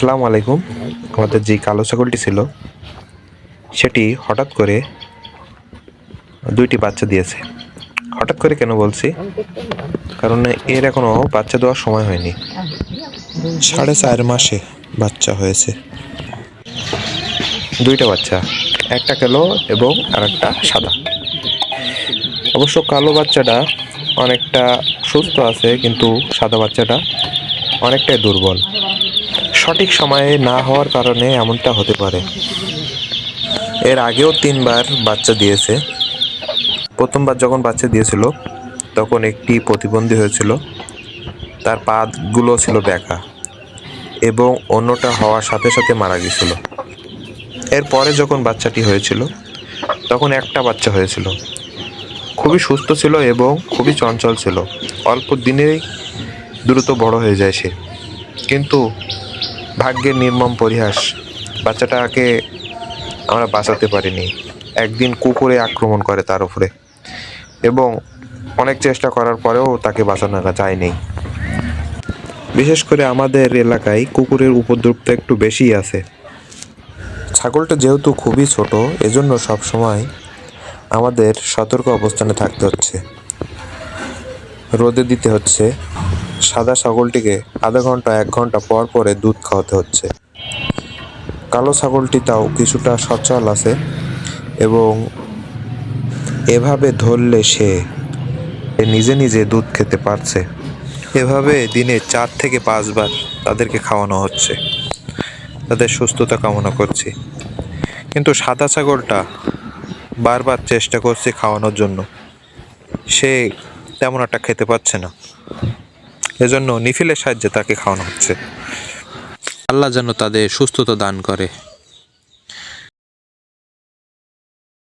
আসসালামু আলাইকুম। আমাদের যে কালো ছাগলটি ছিল সেটি হঠাৎ করে দুইটি বাচ্চা দিয়েছে। হঠাৎ করে কেন বলছি? কারণ এর এখনও বাচ্চা দেওয়ার সময় হয়নি। সাড়ে চার মাসে বাচ্চা হয়েছে। দুইটা বাচ্চা একটা কালো এবং আর একটা সাদা। অবশ্য কালো বাচ্চাটা অনেকটা সুস্থ আছে কিন্তু সাদা বাচ্চাটা অনেকটাই দুর্বল। সঠিক সময়ে না হওয়ার কারণে এমনটা হতে পারে। এর আগেও তিনবার বাচ্চা দিয়েছে। প্রথমবার যখন বাচ্চা দিয়েছিল, তখন একটি প্রতিবন্ধী হয়েছিল। তার পাগুলো ছিল ব্যাকা এবং অন্যটা হওয়ার সাথে সাথে মারা গেছিল। এরপরে যখন বাচ্চাটি হয়েছিল, তখন একটা বাচ্চা হয়েছিল। খুবই সুস্থ ছিল এবং খুবই চঞ্চল ছিল। অল্প দিনেই দ্রুত বড় হয়ে যায় সে। কিন্তু ভাগ্যের নির্মম পরিহাস। বাচ্চাটাকে আমরা বাঁচাতে পারিনি। একদিন কুকুরে আক্রমণ করে তার উপরে। এবং অনেক চেষ্টা করার পরেও তাকে বাঁচানো যায়নি। বিশেষ করে আমাদের এলাকায় কুকুরের উপদ্রবটা একটু বেশিই আছে। ছাগলটা যেহেতু খুবই ছোট, এজন্য সবসময় আমাদের সতর্ক অবস্থানে থাকতে হচ্ছে। রোদে দিতে হচ্ছে। সাদা ছাগলটিকে আধা ঘণ্টা, এক ঘণ্টা পর পরে দুধ খাওয়াতে হচ্ছে। কালো ছাগলটি তাও কিছুটা সচল আছে এবং এভাবে ধরলে সে নিজে নিজে দুধ খেতে পারছে। এভাবে দিনে চার থেকে পাঁচবার তাদেরকে খাওয়ানো হচ্ছে। তাদের সুস্থতা কামনা করছি। কিন্তু সাদা ছাগলটা বারবার চেষ্টা করছে খাওয়ানোর জন্য। সে তেমন একটা খেতে পাচ্ছে না। এজন্য নিফিলের সাহায্যে তাকে খাওয়ানো হচ্ছে। আল্লাহ যেন তাদের সুস্থতা দান করে।